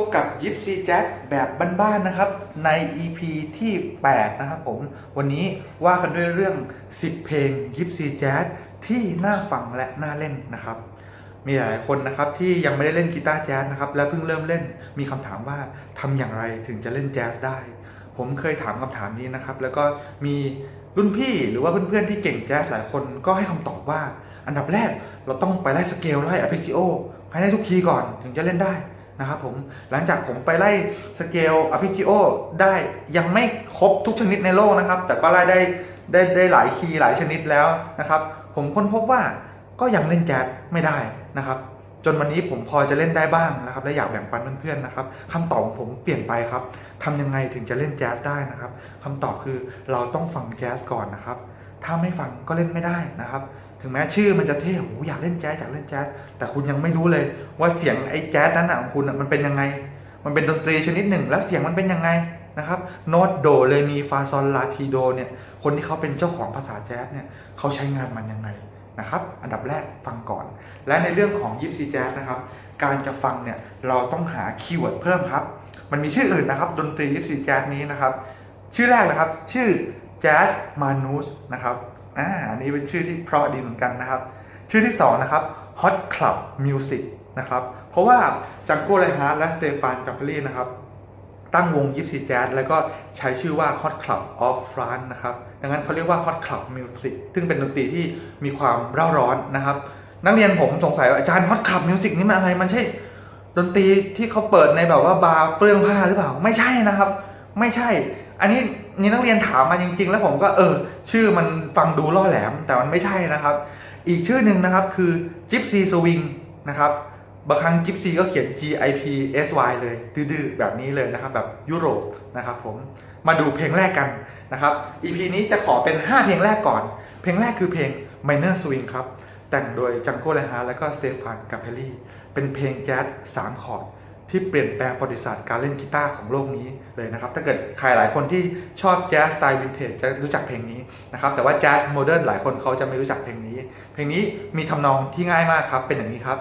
พบกับยิปซีแจ๊สแบบบ้านๆนะครับ ใน EP ที่ 8 นะครับผม วันนี้ว่ากันด้วยเรื่อง 10 เพลงยิปซีแจ๊สที่น่าฟังและน่าเล่นนะครับ มีหลายคนนะครับที่ยังไม่ได้เล่นกีตาร์แจ๊สนะครับ และเพิ่งเริ่มเล่นมีคำถามว่าทำอย่างไรถึงจะเล่นแจ๊สได้ ผมเคยถามคำถามนี้นะครับ แล้วก็มีรุ่นพี่หรือว่าเพื่อนๆที่เก่งแจ๊สหลายคนก็ให้คำตอบว่า อันดับแรกเราต้องไปไล่สเกลไล่อะพิคิโอให้ได้ทุกคีย์ก่อนถึงจะเล่นได้ นะครับผมหลังจากผมไปไล่สเกลอพิคิโอได้ยังไม่ครบทุกชนิดในโลกนะครับ แต่ก็ไล่ได้ได้ได้หลายคีย์หลายชนิดแล้วนะครับ ผมค้นพบว่าก็ยังเล่นแจ๊สไม่ได้นะครับ จนวันนี้ผมพอจะเล่นได้บ้างนะครับ และอยากแบ่งปันเพื่อนๆนะครับคำตอบของผมเปลี่ยนไปครับทำยังไงถึงจะเล่นแจ๊สได้นะครับคำตอบคือเราต้องฟังแจ๊สก่อนนะครับ ถ้าไม่ฟังก็เล่นไม่ได้นะครับ ถึงแม้ชื่อมันจะเท่โหอยากเล่นแจ๊สอยากเล่นแจ๊สแต่คุณยังไม่รู้เลยว่าเสียงไอ้แจ๊สนั้นนะของคุณมันเป็นยังไง มันเป็นดนตรีชนิดหนึ่ง แล้วเสียงมันเป็นยังไงนะครับโน้ตโดเรมีฟาซอลลาทีโดเนี่ยคนที่เขาเป็นเจ้าของภาษาแจ๊สเนี่ยเขาใช้งานมันยังไงนะครับอันดับแรกฟังก่อน และในเรื่องของยิปซีแจ๊สนะครับการจะฟังเนี่ยเราต้องหาคีย์เวิร์ดเพิ่มครับ มันมีชื่ออื่นนะครับ ดนตรียิปซีแจ๊สนี้นะครับ ชื่อแรกนะครับ ชื่อแจ๊สมานูสนะครับ อ่าอันนี้เป็นชื่อที่เพราะดีเหมือนกันนะครับ ชื่อที่2นะครับ Hot Club Music นะครับ เพราะว่าจังโก้ไลฮาร์ดและสเตฟานกัปเปอรี่นะครับ ตั้งวงยิปซีแจ๊สแล้วก็ใช้ชื่อว่า Hot Club of France นะครับดังนั้นเขาเรียกว่า Hot Club Music ซึ่งเป็นดนตรีที่มีความเร่าร้อนนะครับ นักเรียนผมสงสัยว่าอาจารย์ Hot Club Music นี่มันอะไรมันใช่ดนตรีที่เขาเปิดในแบบว่าบาร์เปลื้องผ้าหรือเปล่า ไม่ใช่นะครับ ไม่ใช่ อันนี้ นี่นักเรียนถามมาจริง ๆ แล้วผมก็เออ ชื่อมันฟังดูล่อแหลมแต่มันไม่ใช่นะครับ อีกชื่อหนึ่งนะครับคือ Gypsy Swing นะครับบางครั้ง Gypsy ก็เขียน G I P S Y เลยดื้อๆแบบนี้เลยนะครับ แบบยุโรปนะครับผมมาดูเพลงแรกกันนะครับ EP นี้จะขอเป็น 5 เพลงแรกก่อน เพลงแรกคือเพลง Minor Swing ครับ แต่งโดยจังโก้ไลฮาร์และก็สเตฟานกาเพลลี่ เป็นเพลงแจ๊ส3คอร์ด ที่เปลี่ยนแปลงประวัติศาสตร์การเล่นกีตาร์ของโลกนี้เลยนะครับ ถ้าเกิดใครหลายคนที่ชอบแจ๊สสไตล์วินเทจจะรู้จักเพลงนี้นะครับ แต่ว่าแจ๊สโมเดิร์นหลายคนเขาจะไม่รู้จักเพลงนี้ เพลงนี้มีทำนองที่ง่ายมากครับ เป็นอย่างนี้ครับ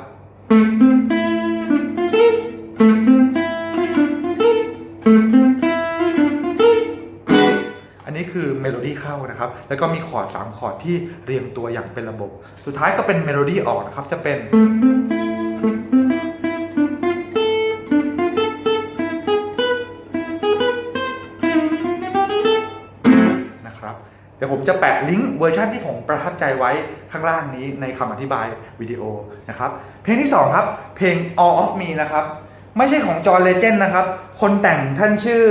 อันนี้คือเมโลดี้เข้านะครับ แล้วก็มีคอร์ด3คอร์ดที่เรียงตัวอย่างเป็นระบบ สุดท้ายก็เป็นเมโลดี้ออกนะครับ จะเป็น เดี๋ยวผมจะแปะลิงก์เวอร์ชันที่ผมประทับใจไว้ข้างล่างนี้ในคำอธิบายวิดีโอนะครับ เพลงที่ 2 ครับ เพลง All of Me นะครับ ไม่ใช่ของจอห์นเลเจนด์นะครับ คนแต่งท่านชื่อ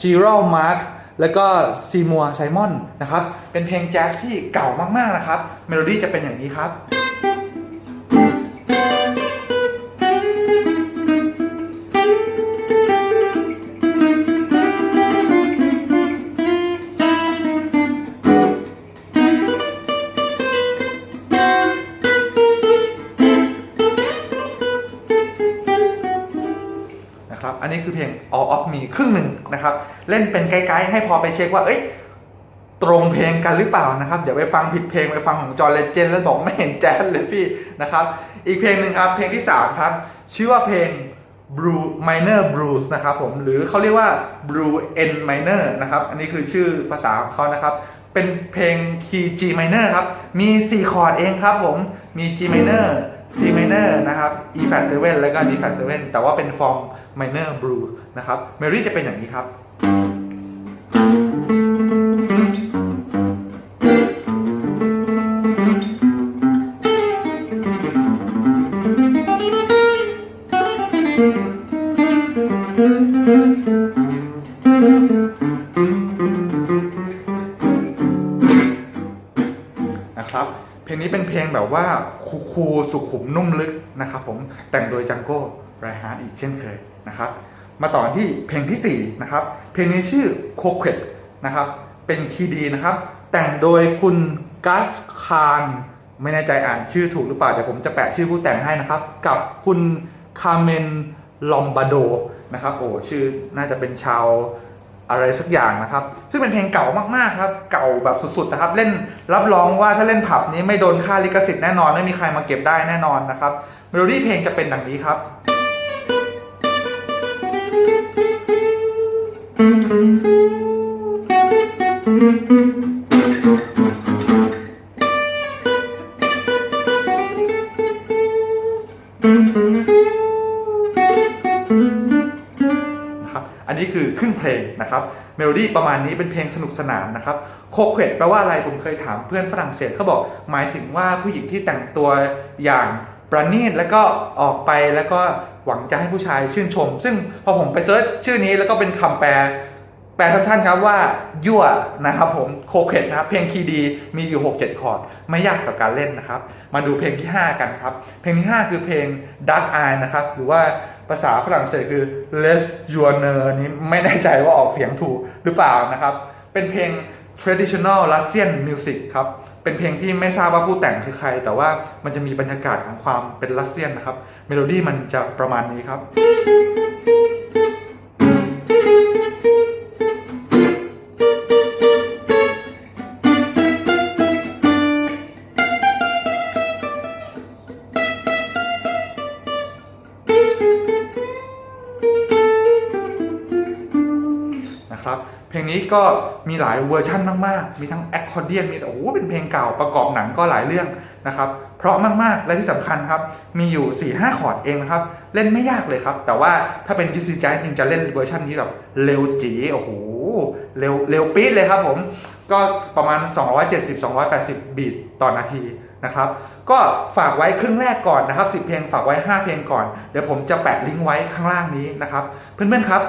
จีรัลมาร์คแล้วก็ซีมัวไซมอนนะครับ เป็นเพลงแจ๊สที่เก่ามากๆนะครับ เมโลดี้จะเป็นอย่างนี้ครับ นะครับ อันนี้คือเพลง All of Me ครึ่งหนึ่งนะครับ เล่นเป็นไกด์ให้พอไปเช็คว่า เอ้ย ตรงเพลงกันหรือเปล่านะครับ เดี๋ยวไปฟังผิดเพลงไปฟังของจอร์เลเจนแล้วบอกไม่เห็นแจ๊สเลยพี่นะครับ อีกเพลงหนึ่งครับ เพลงที่ 3 ครับ ชื่อว่าเพลง Blue Minor Blues นะครับผม หรือเขาเรียกว่า Blue N Minor นะครับ อันนี้คือชื่อภาษาของเขานะครับ เป็นเพลงคีย์ G minor ครับ มี 4 คอร์ดเองครับผม มี G minor C minor นะครับ E flat 7แล้วก็ D flat 7แต่ว่าเป็นฟอร์ม minor blue นะครับเมรี่จะเป็นอย่างนี้ครับ เพลงนี้เป็นเพลงแบบว่าคูลสุขุมนุ่มลึกนะครับผมแต่งโดยจังโก้ไรฮาร์ดอีกเช่นเคยนะครับ มาต่อที่เพลงทีสี่4นะครับเพลงนี้ชื่อโคเควตนะครับเป็นคีดีนะครับ แต่งโดยคุณกัสคารไม่แน่ใจอ่านชื่อถูกหรือเปล่าเดี๋ยวผมจะแปะชื่อผู้แต่งให้นะครับ กับคุณคาเมนลอมบาโดนะครับโอ้ชื่อน่าจะเป็นชาว อะไรสักอย่างนะครับ ซึ่งเป็นเพลงเก่ามากๆครับ เก่าแบบสุดๆนะครับ เล่นรับรองว่าถ้าเล่นผับนี้ไม่โดนค่าลิขสิทธิ์แน่นอน ไม่มีใครมาเก็บได้แน่นอนนะครับเมโลดี้เพลงจะเป็นดังนี้ครับ นะครับเมโลดี้ประมาณนี้เป็นเพลงสนุกสนานนะครับโคเควตแปลว่าอะไรผมเคยถามเพื่อนฝรั่งเศสเขาบอกหมายถึงว่าผู้หญิงที่แต่งตัวอย่างประณีตแล้วก็ออกไปแล้วก็หวังจะให้ผู้ชายชื่นชม ซึ่งพอผมไปเซิร์ชชื่อนี้แล้วก็เป็นคำแปล แปลท่านๆครับว่ายั่วนะครับผมโคเควตนะครับเพลงคีย์ดีมีอยู่ 6-7 คอร์ด ไม่ยากต่อการเล่นนะครับ มาดูเพลงที่ 5 กันครับ เพลงที่ 5 คือเพลง Dark Eye นะครับหรือว่า ภาษาฝรั่งเศสคือ Les j o u r n e r นี้ไม่แน่ใจว่าออกเสียงถูกหรือเปล่านะครับ เป็นเพลง traditional Russian music ครับ เป็นเพลงที่ไม่ทราบว่าผู้แต่งคือใคร แต่ว่ามันจะมีบรรยากาศของความเป็นรัสเซียนนะครับ เมโลดี้มันจะประมาณนี้ครับ นะครับ เพลงนี้ก็มีหลายเวอร์ชั่นมากๆ มีทั้งแอคคอร์เดียนมีโอ้โหเป็นเพลงเก่าประกอบหนังก็หลายเรื่องนะครับ เพราะมากๆ และที่สำคัญครับ มีอยู่4 5คอร์ดเองนะครับ เล่นไม่ยากเลยครับ แต่ว่าถ้าเป็นจิซีแจ๊จริงจะเล่นเวอร์ชันนี้แบบเร็วจีโอ้โหเร็วเร็วปี๊ดเลยครับผม ก็ประมาณ 270-280 บีทต่อนาทีนะครับ ก็ฝากไว้ครึ่งแรกก่อนนะครับ 10 เพลงฝากไว้ 5 เพลงก่อน เดี๋ยวผมจะแปะลิงก์ไว้ข้างล่างนี้นะครับ เพื่อนๆครับ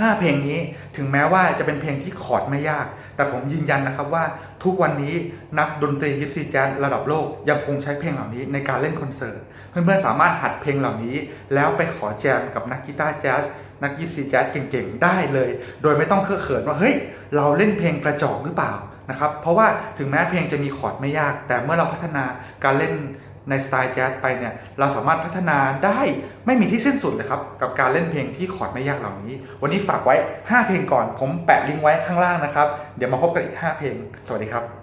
5 เพลงนี้ถึงแม้ว่าจะเป็นเพลงที่คอร์ดไม่ยาก แต่ผมยืนยันนะครับว่าทุกวันนี้นักดนตรียิปซีแจ๊สระดับโลกยังคงใช้เพลงเหล่านี้ในการเล่นคอนเสิร์ตเพื่อนๆสามารถหัดเพลงเหล่านี้ แล้วไปขอแจมกับนักกีตาร์แจ๊สนักยิปซีแจ๊สเก่งๆได้เลย โดยไม่ต้องเคอะเขินว่าเฮ้ยเราเล่นเพลงกระจอกหรือเปล่านะครับเพราะว่าถึงแม้เพลงจะมีคอร์ดไม่ยาก แต่เมื่อเราพัฒนาการเล่น ในสไตล์แจ๊สไปเนี่ยเราสามารถพัฒนาได้ไม่มีที่สิ้นสุดเลยครับ กับการเล่นเพลงที่คอร์ดไม่ยากเหล่านี้ วันนี้ฝากไว้ 5 เพลงก่อนผมแปะลิงก์ไว้ข้างล่างนะครับ เดี๋ยวมาพบกันอีก 5 เพลง สวัสดีครับ